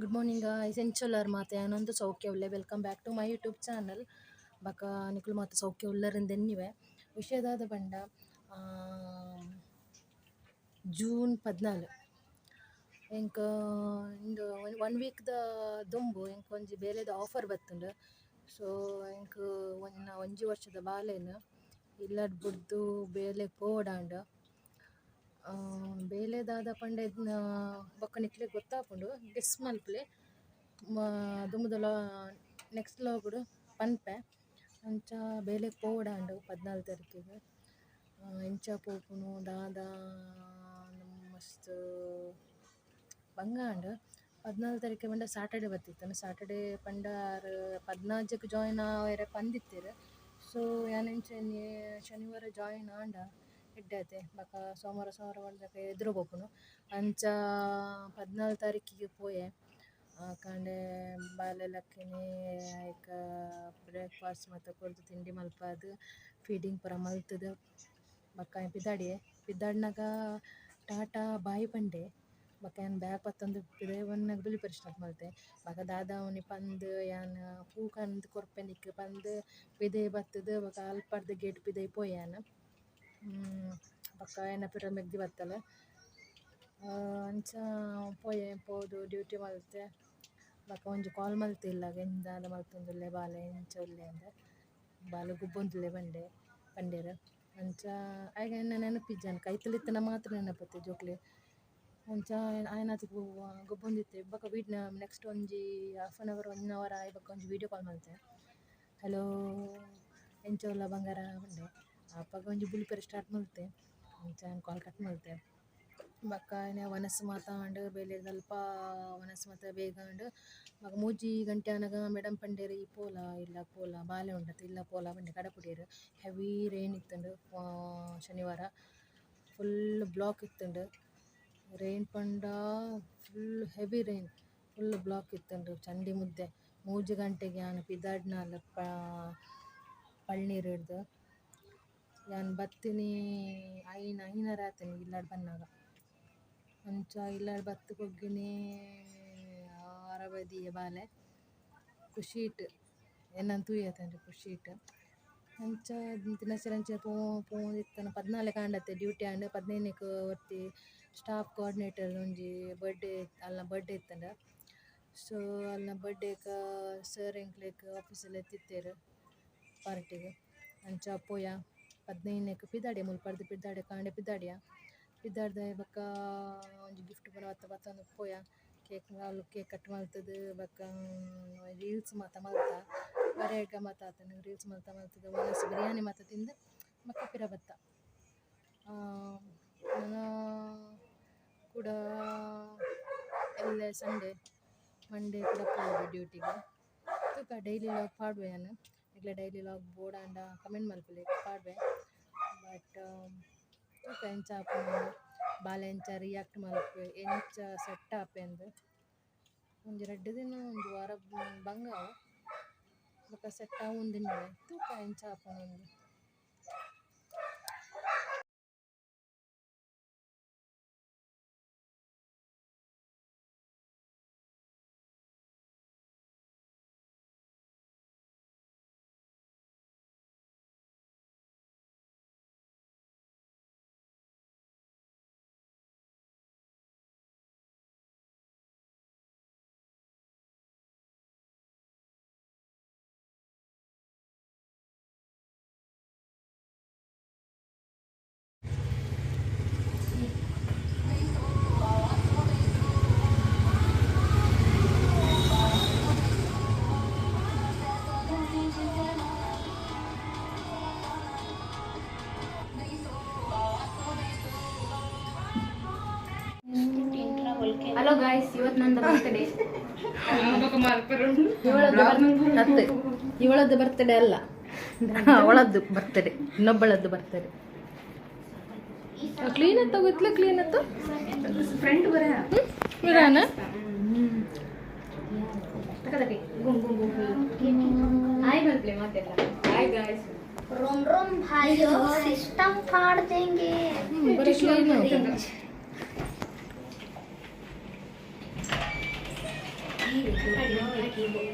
Good morning ಎಸೆನ್ಷುಲರ್ ಮಾತೆ ಆನಂದ್ ಸೌಖ್ಯ ಉಳ್ಳೆ. Welcome back to my YouTube channel ಬಕ ನಿಕುಲು ಮಾತು, ಸೌಖ್ಯ ಉಳ್ಳರಿಂದ ಎನ್ನಿವೆ. ವಿಷಯದಾದ ಬಂಡ ಜೂನ್ ಪದ್ನಾಲು ಎಂಕ್, ಇಂದು ಒನ್ ವೀಕ್ದ ದುಂಬು, ಎಂಕ್ ಒಂಜಿ ಬೇರೆದ ಆಫರ್ ಬತ್ತುಂಡು. ಸೊ ಎಂಕ್ ಒನ್ ಒಂಜಿ ವರ್ಷದ ಬಾಲೆನ್ ಇಲ್ಲಡ್ ಬುಡ್ದು ಬೇಲೆ ಪೋಡಾಂಡ್. ಆ, ಬೇಲೆದಾದ ಪಂಡ ಬೊಕ್ಕ ನಿಕ್ಲೆಗ್ ಗೊತ್ತಾಪುಂಡು ಗೆಸ್ ಮಲ್ಪಲೆ ದುಂಬುದ ನೆಕ್ಸ್ಟ್ ಲಾಗುಡು ಪನ್ಪೆ ಅಂಚ ಬೇಲೆ ಪೋಡಾಂಡು ಪದ್ನಾಲ್ ತಾರೀಕಿಗೆ. ಇಂಚ ಪೋಪುನು ದಾದ ಮಸ್ತ್ ಬಂಗಾಂಡು ಪದ್ನಾಲ್ ತಾರೀಕು ಪಂಡ ಸಾಟರ್ಡೆ ಬರ್ತಿತ್ತು ಸಾಟರ್ಡೆ ಪಂಡ ಪದ್ನಾಲ್ಕು ಜಾಯಿನ್ ಆವರೆ ಪಂದಿತ್ತೆರ್ ಸೊ ಏನಂಚೆ ಶನಿವಾರ ಜಾಯಿನ್ ಆಂಡ ಎಡ್ಡೆತೆ ಬಕ ಸೋಮವಾರ ಸೋಮವಾರ ಪಂಡಕ ಎದುರು ಪೋಪುನು ಅಂಚ ಪದ್ನಾಲ್ ತಾರೀಕಿಗೆ ಪೋಯೆ. ಆಕಂಡೆ ಬಾಲೆಲಕ್ಕಿನಿ, ಐಕ ಬ್ರೇಕ್ಫಾಸ್ಟ್ ಮತ್ತು ಕುರ್ದು ತಿಂಡಿ ಮಲ್ಪಾದ್, ಫೀಡಿಂಗ್ ಪೂರ ಮಲ್ತದ. ಬಕ್ಕ ಪಿದಾಡಿಯೆ ಪಿದಾಡ್ನಾಗ ಟಾಟಾ ಬಾಯಿ ಪಂಡೆ. ಬಕ್ಕ ಏನು ಬ್ಯಾಗ್ ಪತ್ತೊಂದು ಪಿದಾಯ್ ಬಿಲಿ ಪರಿಶ್ರಮ ಮಲ್ತೆ. ಬಕ ದಾದ ಅವನಿ ಪಂದು ಏನು ಪೂ ಕಂದು ಕೊರ್ಪೆನಿಕ್ ಪಂದು ಪಿದೆ ಬತ್ತದ, ಬಕ ಅಲ್ಪರ್ದ ಗೇಟ್ ಪಿದಯ್ ಪೋಯಾನ್ ಬಕ್ಕ ಏನ ಪಿರ ಮೆಗ್ದಿ ಬತ್ತಲೆ ಅಂಚ ಪೋಯೆ, ಪೋದು ಡ್ಯೂಟಿ ಮಲ್ತೆ. ಬೊಕ ಒಂಜಿ ಕಾಲ್ ಮಲ್ತಿಲ್ಲ ಎಂದಾದ ಮಲ್ತೊಂದುಲ್ಲೆ ಬಾಲೆ ಎಂಚ ಉಲ್ಲೆ ಅಂದೆ. ಬಾಲೆ ಗುಬ್ಬೊಂದುಲ್ಲೆ ಬಂಡೆ ಪಂಡೆರ್ ಅಂಚ ಆಯ್ಗ ಎನ್ನ ನೆನಪಿಜ್ಜಾನ ಕೈತಲಿತ್ತನ ಮಾತ್ರ ನೆನಪತ್ತೆ ಜೋಕ್ಲೆ. ಅಂಚ ಆಯ್ನಾತ್ ಗೊಬ್ಬೊಂದಿತ್ತೆ ಬೊಕ ವೀಡ್ ನೆಕ್ಸ್ಟ್ ಒಂಜಿ half an hour one hour ಆಯ್ ಬೊಕ ಒಂಜಿ ವೀಡಿಯೋ ಕಾಲ್ ಮಲ್ತೆ. ಹಲೋ ಎಂಚ ಉಲ್ಲ ಬಂಗಾರ ಬಂಡೆ? ಅಪ್ಪಗ ಒಂಜಿ ಬುಲಿಪೆರೆ ಸ್ಟಾರ್ಟ್ ಮಲ್ತೆ ಚೆನ್ನಾಗಿ ಕಾಲ್ ಕಟ್ ಮಲ್ತೆ ಬಕ್ಕ ವನಸ್ ಮಾತಾಂಡ್ ಬೇಲೆ ಸ್ವಲ್ಪ ವನಸ್ ಮಾತ ಬೇಗಾಂಡ್ ಮಗ ಮೂಜಿ ಗಂಟೆ ಆನಗ ಮೇಡಮ್ ಪಂಡೇರಿ ಪೋಲ, ಇಲ್ಲ ಪೋಲ ಬಾಲೆ ಉಂಡತ್ತೆ, ಇಲ್ಲ ಪೋಲ ಬಂಡೆ ಕಡಪುಡಿಯರು ಹೆವಿ ರೈನ್ ಇತ್ತುಂಡು ಶನಿವಾರ ಫುಲ್ ಬ್ಲಾಕ್ ಇತ್ತುಂಡು. ರೈನ್ ಪಂಡ full heavy rain full block ಇತ್ತುಂಡು, ಚಂಡಿ ಮುದ್ದೆ. ಮೂಜಿ ಗಂಟೆಗೆ ಯಾನ್ ಪಿದಾಡ್ನ ಅಲ್ಲ ಪಳ್ನೀರು ಹಿಡ್ದು. ಯಾನ್ ಬತ್ತಿನಿ ಐನ ಐನರ ಆತನಿ ಇಲ್ಲಾಡ್ ಬಂದಾಗ. ಅಂಚ ಇಲ್ಲಾಡ್ ಬತ್ತು ಕೊಗ್ಗಿನಿ ಆರಬದಿಯ ಬಾಲೆ. ಖುಷೀಟ್ ಎನ್ನನ್ ತೂಯತಂಡ್ರಿ ಖುಷೀಟ್ ಅಂಚ ದಿನಚರಂಚ ಪೋ ಇತ್ತನ ಪದ್ನಾಲೆ ಕಾಂಡತ್ತೆ, ಡ್ಯೂಟಿ ಆಂಡ್ ಪದಿನೈದಕ್ಕೆ ಒತ್ತಿ ಸ್ಟಾಫ್ ಕೋಆರ್ಡಿನೇಟರ್ ಒಂಜಿ ಬರ್ಡೇ ಅಲ್ಲ ಬರ್ಡೇ ಇತ್ತಂಡ ಸೊ ಅಲ್ಲ ಬರ್ಡೇಕ ಸರ್ ಎಂಕ್ಲೇಕ್ ಆಫೀಸಲ್ಲಿ ಎತ್ತಿತ್ತೇರು ಪಾರ್ಟಿಗೆ ಅಂಚ ಪೋಯ. ಪದ್ನೈದನೇಕ್ ಪಿದಾಡೆ ಮುಲ್ಪರ್ದು ಪಿದ್ದಾಡೆ ಕಾಂಡೆ ಪಿದ್ದಾಡ್ಯ ಪಿದ್ದಾಡ್ದ ಬಕ್ಕ ಒಂಜಿ ಗಿಫ್ಟ್ ಪೂರ ಬತ್ತ ಬತ್ತೊಂದು ಪೋಯ. ಕೇಕ್ ಅವ್ಲು ಕೇಕ್ ಕಟ್ ಮಲ್ತದು ಬಕ್ಕ ರೀಲ್ಸ್ ಮಾತ ಮಲ್ತ. ಬರೆ ಮಾತ ಆತನು ರೀಲ್ಸ್ ಮಲ್ತ ಮಲ್ತದ. ಒನಸ್ ಬಿರಿಯಾನಿ ಮಾತ ತಿಂದು ಮಕ್ಕ ಪಿರ ಬತ್ತ. ನಾನು ಕೂಡ ಎಲ್ಲ ಸಂಡೇ ಮಂಡೇ ಕೂಡ ಡ್ಯೂಟಿಗೆ ತೂಕ ಡೈಲಿ ಲಾಗ್ ಪಾಡುವೆ ನಾನು. ಇಗ್ಲ daily log board and comment ಮಲ್ಪಲೆ ಪಾಡ್ವೆ ಬಟ್ ತೂಕ ಎಂಚ ಆಪುಂಡು ಬಾಲೆ ಎಂಚ ರಿಯಾಕ್ಟ್ ಮಲ್ಪ ಎಂಚ ಸೆಟ್ ಆಪೆ ಅಂದು ಒಂಜಿ ರಡ್ಡ್ ದಿನ ಒಂಜಿ ವಾರ ಬಂಗ ಬೊಕ ಸೆಟ್ ದಿನ ತೂಕ ಎಂಚ ಆಪುಂಡು ಹಲೋ ಗಾಯ್ಸ್ ಇವತ್ತು ನಂದು ಬರ್ತಡೇ ಹತ್ತು ಇವಳದ್ದು ಬರ್ತಡೇ ಅಲ್ಲ ಅವಳದ್ದು ಬರ್ತಡೇ ಇನ್ನೊಬ್ಬಳದ್ದು ಬರ್ತಡೇ ಕ್ಲೀನ್ ಅತ್ತ ಗೊತ್ತಿಲ್ಲ ಕ್ಲೀನ್ ಅತ್ತ ಫ್ರೆಂಡ್ ಬರ ಇರಾನ ಹಾಯ್ ಬರ್ಲಿ ಮಾತೆಲ್ಲ ಹಾಯ್ ಗಾಯ್ಸ್ रोम रोम भाइयों सिस्टम फाड़ देंगे Ih, 哎呀